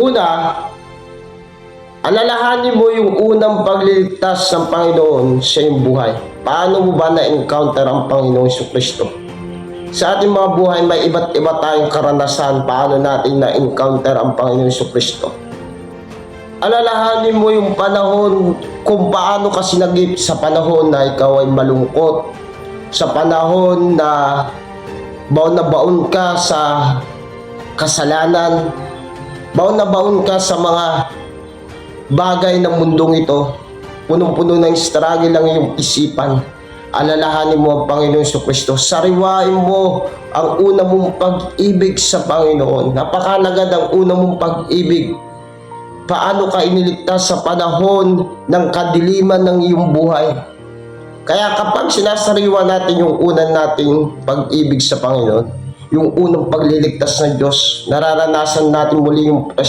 Una, alalahanin mo yung unang pagliligtas ng Panginoon sa iyong buhay. Paano mo ba na-encounter ang Panginoong Kristo? Sa ating mga buhay, may iba't iba tayong karanasan paano natin na-encounter ang Panginoong Kristo. Alalahanin mo yung panahon kung paano ka sinagip sa panahon na ikaw ay malungkot, sa panahon na baon na baon ka sa kasalanan, baon na baon ka sa mga bagay ng mundong ito, punong-puno ng struggle lang yung isipan. Alalahanin mo ang Panginoon sa Kristo. Sariwain mo ang una mong pag-ibig sa Panginoon. Napakalagad ang una mong pag-ibig. Paano ka iniligtas sa panahon ng kadiliman ng iyong buhay. Kaya kapag sinasariwa natin yung unang nating pag-ibig sa Panginoon, yung unang pagliligtas ng Diyos, nararanasan natin muli yung